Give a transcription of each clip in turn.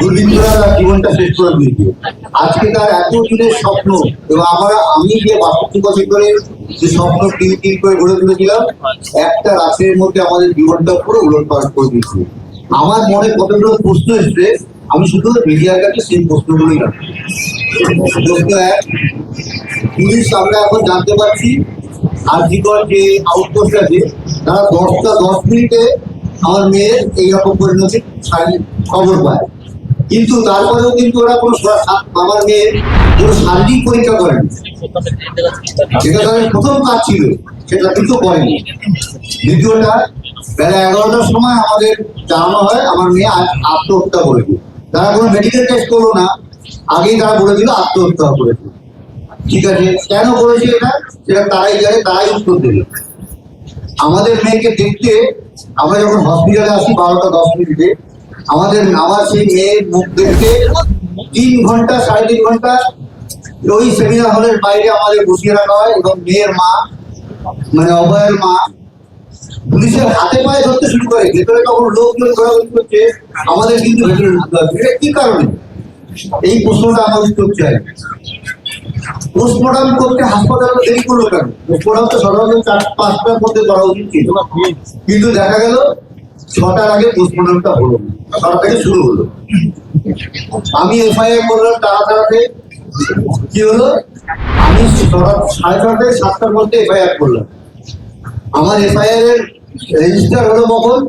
দুর্বৃত্তরা তার জীবনটা শেষ করে দিয়েছে। আজকে তার এত দিনের স্বপ্ন, এবং আমরা, আমি যে বছর ধরে যে স্বপ্ন টিম টিম করে গড়ে তুলেছিলাম, একটা রাতের মধ্যে আমাদের জীবনটা পুরো উলট পালট করে দিয়েছে। আমার মনে কতগুলো প্রশ্ন এসছে, আমি শুধু মিডিয়ার কাছে সেই প্রশ্নগুলোই রাখি। প্রশ্ন এক, পুলিশ আমরা এখন জানতে পারছি আর্জিকর যে আউটপোস্ট আছে, তারা দশটা দশ মিনিটে আমার মেয়ের এইরকম পরিণতি খবর পায়। কিন্তু তারপরেও কিন্তু ওরা কোনো আমার মেয়ের কোনো শারীরিক পরীক্ষা করেনি। যেটা তাদের প্রথম কাজ ছিল, সেটা কিন্তু করেনি। দ্বিতীয়টা, বেলা এগারোটার সময় আমাদের জানানো হয়, আমার মেয়ে আত্মহত্যা করেছে। তারা কোনো মেডিকেল টেস্ট করল না, আগেই তারা বলে দিল আত্মহত্যা করেছে। ঠিক আছে, কেন করেছে এটা? সেটা তারাই জানে, তারাই উত্তর দেবে। আমাদের মেয়েকে দেখতে আমরা যখন হসপিটালে আসি, বারোটা দশ মিনিটে আমাদের সেই মেয়ের মুখ দেখতে তিন ঘণ্টা, সাড়ে তিন ঘণ্টা ওই সেমিনার হলের বাইরে আমাদের বসিয়ে রাখা হয় এবং মেয়ের মা মানে অভয়ের মা পুলিশের হাতে পায়ে ধরতে শুরু করে। ভেতরে তখন লোকজন ঘোরাঘুরি করছে, আমাদের কিন্তু ভেতরে এটা কি কারণে? এই প্রশ্নটা আমার উত্তর চাই। পোস্টমর্টম করতে হাসপাতালে দেরি করল কেন? পোস্টমর্টম তো সাধারণত চার, পাঁচটার মধ্যে করা উচিত কিন্তু দেখা গেল ছটার আগে পোস্টমর্টমটা হলো। ছটা থেকে শুরু হলো। আমি এফআইআর করলাম তারা তাড়াতে কি হলো? আমি ছটা- সাড়ে ছটা থেকে সাতটার মধ্যে এফআইআর করলাম। আমার এফআইআর এর রেজিস্টার হলো কখন?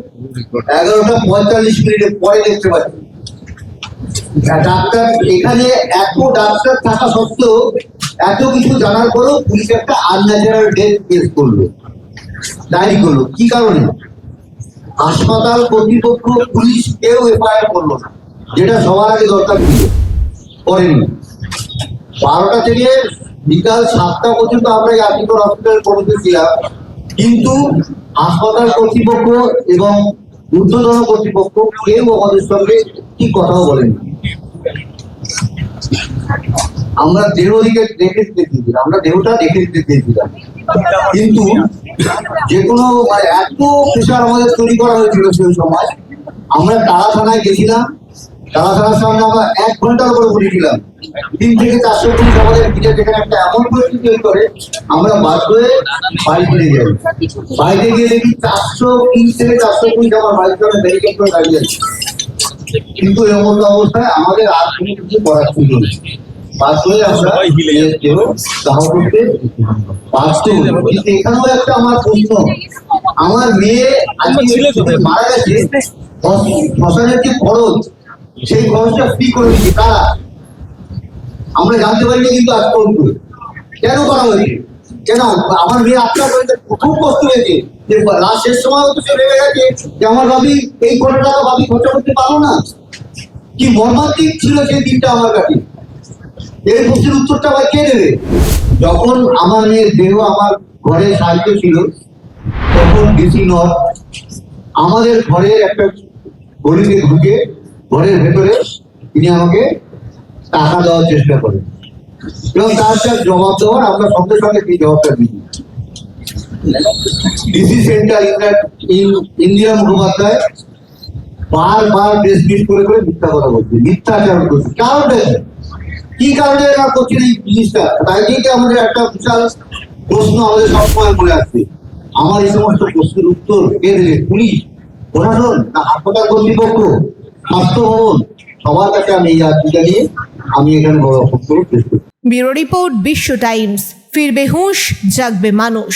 এগারোটা পঁয়তাল্লিশ মিনিটের পরে দেখতে পাচ্ছি। ডাক্তার, এখানে এত ডাক্তার থাকা সত্ত্বেও এত কিছু জানার পরেও পুলিশ একটা আনন্যাচারাল ডেথ কেস করল। ডায়েরি করল। কি কারণে? হাসপাতাল কর্তৃপক্ষ, পুলিশ কেউ এফআইআর করল না। যেটা সবার আগে দরকার ছিল, করেনি। বারোটা থেকে বিকাল সাতটা পর্যন্ত আমরা এই আর্টিকল হসপিটালে পৌঁছেছিলাম কিন্তু হাসপাতাল কর্তৃপক্ষ এবং ঊর্ধ্বতন কর্তৃপক্ষ কেউ আমাদের সঙ্গে কি কথাও বলেনি। আমরা দেহ দিকে দেখে দিতে আমরা দেহটা দেখে দিতে চেয়েছিলাম কিন্তু যে মানে এত প্রেশার আমাদের তৈরি করা হয়েছিল সেই সময়, আমরা তারা থানায় গেছিলাম তারা থানার সামনে আমরা এক ঘণ্টার উপরে বসেছিলাম তিন থেকে চারশো পুলিশ আমাদের ভিতরে যেখানে একটা এমন পরিস্থিতি তৈরি করে, আমরা বাধ্য হয়ে বাড়ি ফিরে যাই বাড়িতে গিয়ে দেখি চারশো তিন থেকে চারশো পুলিশ আমার বাড়ির সামনে ব্যারিকেড করে দাঁড়িয়ে আছে। কিন্তু এমন অবস্থায় আমাদের আর কোনো কিছু করার ছিল না আমরা। দেহ দাহ করতে বাধ্য কিন্তু এখানেও একটা আমার প্রশ্ন। আমার মেয়ে আজকে মারা গেছে। শ্মশানের যে খরচ সেই খরচটা ফ্রি করে দিচ্ছে কারা? আমরা জানতে পারিনি কিন্তু আজ পর্যন্ত। কেন করা হয়েছে? কেন? আমার মেয়ে আত্মা করেছে। খুব কষ্ট হয়েছে। যে লাস্ট শেষ সময় তো সে ভেবে গেছে। যে আমার ভাবি এই কোটি টাকা ভাবি খরচা করতে পারব না। কি মর্মান্তিক ছিল সেই দিনটা আমার কাছে। এই প্রশ্নের উত্তরটা আবার কে দেবে? যখন আমার মেয়ের দেহ আমার ঘরে সাহিত্য ছিল, তখন ডিসি নর আমাদের ঘরের একটা গলিতে ঢুকে ঘরের ভেতরে তিনি আমাকে টাকা দেওয়ার চেষ্টা করেন। এবং তার যা জবাব দেওয়ার আমরা সঙ্গে সঙ্গে সেই জবাবটা দিই। ডিসি সেন্টার ইন্দিরা মুখোপাধ্যায় বারবার ডেসমিস করে করে মিথ্যা কথা বলছে, মিথ্যাচারণ করছে। কারণটা কি? কারণে এরা করছেন এই জিনিসটা? তাই থেকে আমাদের একটা বিশাল প্রশ্ন আমাদের সবসময় মনে আসছে। আমার এই সমস্ত প্রশ্নের উত্তর কে দেবে? পুলিশ, প্রশাসন না হাসপাতাল কর্তৃপক্ষ? স্বাস্থ্য ভবন? সবার কাছে আমি এই আর্জিটা নিয়ে আমি এখানে বড় করছি। Bureau report Biswa Times. ফিরবে হুঁশ, জাগবে মানুষ।